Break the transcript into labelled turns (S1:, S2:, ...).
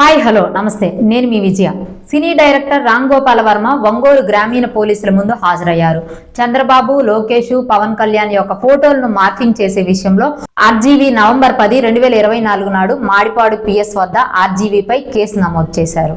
S1: Hi hello నమస్తే. నేను మీ విజయ. సినీ డైరెక్టర్ రామ్ గోపాల వర్మ ఒంగోలు గ్రామీణ పోలీసుల ముందు హాజరయ్యారు. చంద్రబాబు లోకేష్ పవన్ కళ్యాణ్ యొక్క ఫోటోలను మార్కింగ్ చేసే విషయంలో ఆర్జీవీ నవంబర్ పది రెండు వేల ఇరవై నాలుగు నాడు మాడిపాడు పిఎస్ వద్ద ఆర్జీవీపై కేసు నమోదు చేశారు.